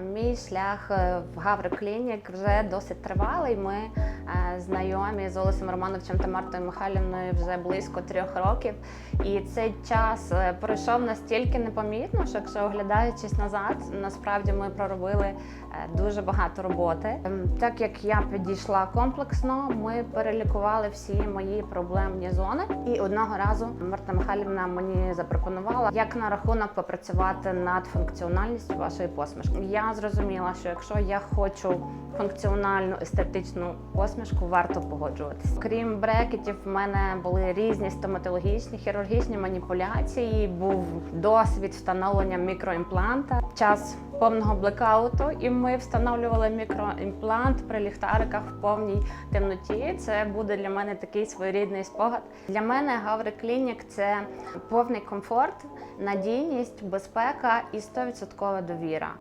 Мій шлях е, в Гаври Клінік вже досить тривалий. Ми знайомі з Олесем Романовичем та Мартою Михайлівною вже близько трьох років. І цей час е, пройшов настільки непомітно, що якщо оглядаючись назад, насправді ми проробили е, дуже багато роботи. Ем, Так як я підійшла комплексно, ми перелікували всі мої проблемні зони. І одного разу Марта Михайлівна мені запропонувала, як на рахунок попрацювати над функціональністю вашої посмішки. Я зрозуміла, що якщо я хочу функціональну естетичну посмішку, варто погоджуватися. Крім брекетів, в мене були різні стоматологічні, хірургічні маніпуляції. Був досвід встановлення мікроімпланта. Час повного блекауту, і ми встановлювали мікроімплант при ліхтариках в повній темноті. Це буде для мене такий своєрідний спогад. Для мене Гаври Клінік це повний комфорт, надійність, безпека і 100% довіра.